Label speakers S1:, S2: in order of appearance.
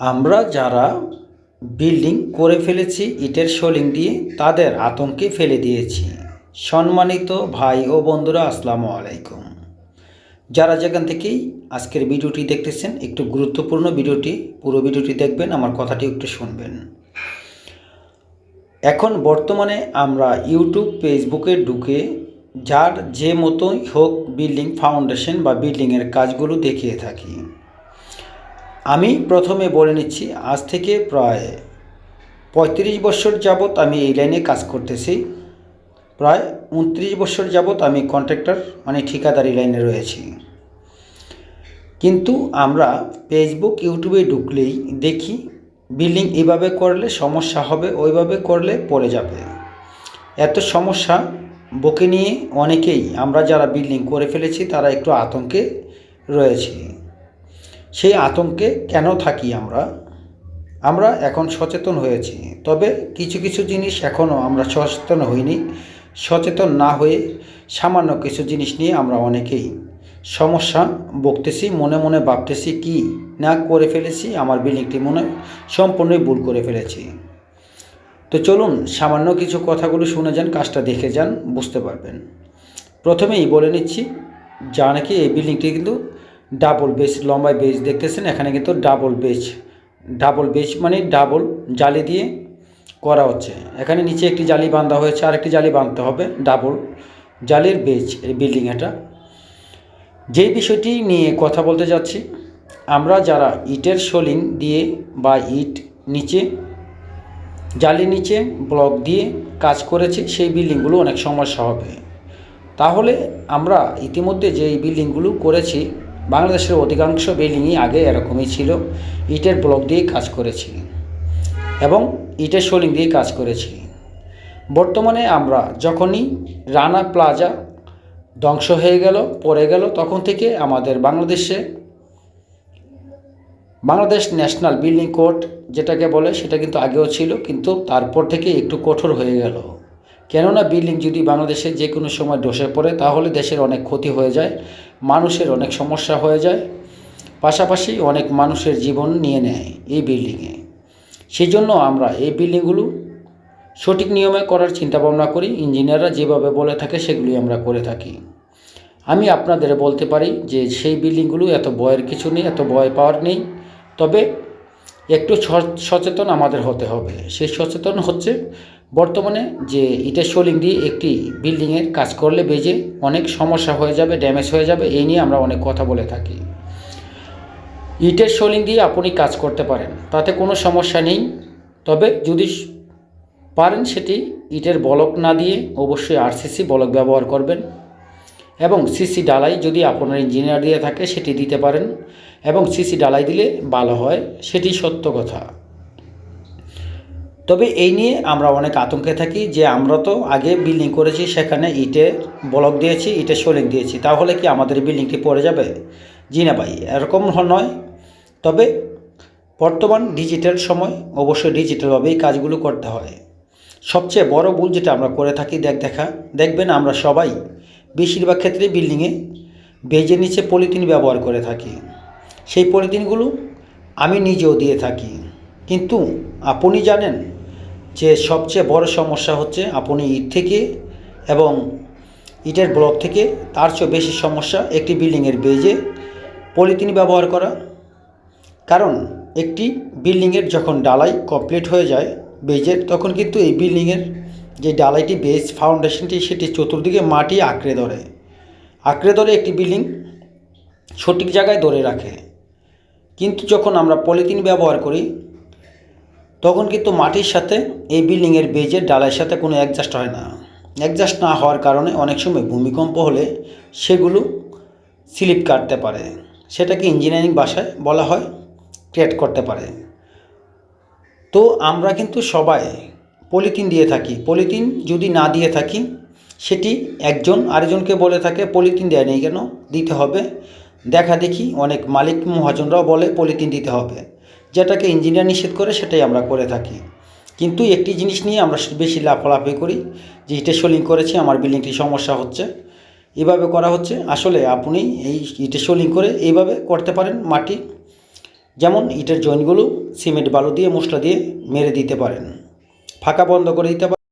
S1: আমরা যারা বিল্ডিং করে ফেলেছি, ইটের শোলিং দিয়ে তাদের আতঙ্কে ফেলে দিয়েছি। সম্মানিত ভাই ও বন্ধুরা, আসসালামু আলাইকুম। যারা যেখান থেকেই আজকের ভিডিওটি দেখতেছেন, একটু গুরুত্বপূর্ণ ভিডিওটি, পুরো ভিডিওটি দেখবেন, আমার কথাটি একটু শুনবেন। এখন বর্তমানে আমরা ইউটিউব, ফেসবুকে ঢুকে যার যে মতোই হোক বিল্ডিং, ফাউন্ডেশন বা বিল্ডিংয়ের কাজগুলো দেখিয়ে থাকি। আমি প্রথমে বলে নিচ্ছি, আজ থেকে প্রায় পঁয়ত্রিশ বছর যাবৎ আমি এই লাইনে কাজ করতেছি। প্রায় উনত্রিশ বছর যাবৎ আমি কন্ট্রাক্টর মানে ঠিকাদারি লাইনে রয়েছি। কিন্তু আমরা ফেসবুক ইউটিউবে ঢুকলেই দেখি, বিল্ডিং এভাবে করলে সমস্যা হবে, ওইভাবে করলে পড়ে যাবে। এত সমস্যা বকে নিয়ে অনেকেই, আমরা যারা বিল্ডিং করে ফেলেছি, তারা একটু আতঙ্কে রয়েছি। সেই আতঙ্কে কেন থাকি আমরা? আমরা এখন সচেতন হয়েছি। তবে কিছু কিছু জিনিস এখনও আমরা সচেতন হইনি। সচেতন না হয়ে সামান্য কিছু জিনিস নিয়ে আমরা অনেকেই সমস্যা বকতেছি মনে মনে ভাবতেছি কি না করে ফেলেছি, আমার বিল্ডিংটি মনে সম্পূর্ণই ভুল করে ফেলেছি। তো চলুন সামান্য কিছু কথাগুলো শুনে যান, কাজটা দেখে যান, বুঝতে পারবেন। প্রথমেই বলে নিচ্ছি, যা নাকি এই বিল্ডিংটি কিন্তু ডাবল বেস লম্বায় বেস দেখতেছেন, এখানে কিন্তু ডাবল বেস ডাবল বেস মানে ডাবল জালি দিয়ে করা হচ্ছে। এখানে নিচে একটি জালি বাঁধা হয়েছে আর একটি জালি বাঁধতে হবে ডাবল জালির বেজ এই বিল্ডিং এটা। যেই বিষয়টি নিয়ে কথা বলতে যাচ্ছি, আমরা যারা ইটের সোলিং দিয়ে বা ইট নিচে, জালি নিচে ব্লক দিয়ে কাজ করেছি, সেই বিল্ডিংগুলো অনেক সমস্যা হবে। তাহলে আমরা ইতিমধ্যে যে বিল্ডিংগুলো করেছি বাংলাদেশের অধিকাংশ বিল্ডিংই আগে এরকমই ছিল। ইটের ব্লক দিয়ে কাজ করেছি এবং ইটের সোলিং দিয়ে কাজ করেছি। বর্তমানে আমরা যখনই রানা প্লাজা ধ্বংস হয়ে গেল, পড়ে গেল, তখন থেকে আমাদের বাংলাদেশে বাংলাদেশ ন্যাশনাল বিল্ডিং কোড যেটাকে বলে, সেটা কিন্তু আগেও ছিল, কিন্তু তারপর থেকে একটু কঠোর হয়ে গেল। কেননা বিল্ডিং যদি বাংলাদেশে যে কোনো সময় ধসে পড়ে, তাহলে দেশের অনেক ক্ষতি হয়ে যায়, মানুষের অনেক সমস্যা হয়ে যায়, পাশাপাশি অনেক মানুষের জীবন নিয়ে নেয় এই বিল্ডিংয়ে। সেই জন্য আমরা এই বিল্ডিংগুলো সঠিক নিয়মে করার চিন্তাভাবনা করি, ইঞ্জিনিয়াররা যেভাবে বলে থাকে সেগুলি আমরা করে থাকি। আমি আপনাদের বলতে পারি যে সেই বিল্ডিংগুলো এত ভয়ের কিছু নেই, এত ভয় পাওয়ার নেই, তবে একটু সচেতন আমাদের হতে হবে। সেই সচেতন হচ্ছে বর্তমানে যে ইটের সোলিং দিয়ে একটি বিল্ডিংয়ের কাজ করলে বেজে অনেক সমস্যা হয়ে যাবে ড্যামেজ হয়ে যাবে, এই নিয়ে আমরা অনেক কথা বলে থাকি। ইটের সোলিং দিয়ে আপনি কাজ করতে পারেন, তাতে কোনো সমস্যা নেই। তবে যদি পারেন সেটি ইটের বলক না দিয়ে অবশ্যই আরসিসি বলক ব্যবহার করবেন এবং সিসি ডালাই যদি আপনার ইঞ্জিনিয়ার দিয়ে থাকে সেটি দিতে পারেন। এবং সিসি ডালাই দিলে ভালো হয়, সেটি সত্য কথা। তবে এই নিয়ে আমরা অনেক আতঙ্কে থাকি যে আমরা তো আগে বিল্ডিং করেছি, সেখানে ইটে ব্লক দিয়েছি, ইটে সোলিং দিয়েছি। তাহলে কি আমাদের বিল্ডিংটি পড়ে যাবে? জি না ভাই, এরকম নয়। তবে বর্তমান ডিজিটাল সময় অবশ্যই ডিজিটালভাবেই কাজগুলো করতে হয়। সবচেয়ে বড় ভুল যেটা আমরা করে থাকি, দেখ দেখা, দেখবেন আমরা সবাই বেশিরভাগ ক্ষেত্রে বিল্ডিংয়ে বেজে নিচে পলিথিন ব্যবহার করে থাকি। সেই পলিথিনগুলো আমি নিজেও দিয়ে থাকি। কিন্তু আপনি জানেন যে সবচেয়ে বড় সমস্যা হচ্ছে আপনি ইট থেকে এবং ইটের ব্লক থেকে তার চেয়ে বেশি সমস্যা একটি বিল্ডিংয়ের বেজে পলিথিন ব্যবহার করা। কারণ একটি বিল্ডিংয়ের যখন ডালাই কমপ্লিট হয়ে যায় বেজের তখন কিন্তু এই বিল্ডিংয়ের যে ডালাইটি বেজ ফাউন্ডেশনটি, সেটি চতুর্দিকে মাটি আঁকড়ে ধরে। আঁকড়ে ধরে একটি বিল্ডিং সঠিক জায়গায় ধরে রাখে। কিন্তু যখন আমরা পলিথিন ব্যবহার করি, তখন কিন্তু মাটির সাথে এই বিল্ডিংয়ের বেজের ডালাইয়ের সাথে কোনো অ্যাডজাস্ট হয় না। অ্যাডজাস্ট না হওয়ার কারণে অনেক সময় ভূমিকম্প হলে সেগুলো স্লিপ কাটতে পারে। সেটাকে ইঞ্জিনিয়ারিং ভাষায় বলা হয় ক্রিয়েট করতে পারে। তো আমরা কিন্তু সবাই পলিথিন দিয়ে থাকি। পলিথিন যদি না দিয়ে থাকি, সেটি একজন আরেকজনকে বলে থাকে, পলিথিন দেয় নেই কেন? দিতে হবে। দেখা দেখি অনেক মালিক মহাজনরাও বলে পলিথিন দিতে হবে। যেটাকে ইঞ্জিনিয়ার নিষেধ করে সেটাই আমরা করে থাকি। কিন্তু একটি জিনিস নিয়ে আমরা বেশি লাফালাফি করি, যে ইটে সোলিং করেছি, আমার বিল্ডিংটি সমস্যা হচ্ছে। এভাবে করা হচ্ছে। আসলে আপনি এই ইটে সোলিং করে এইভাবে করতে পারেন মাটি। যেমন ইটের জয়েন্টগুলো সিমেন্ট বালু দিয়ে মশলা দিয়ে মেরে দিতে পারেন। ফাঁকা বন্ধ করে দিতে পারেন।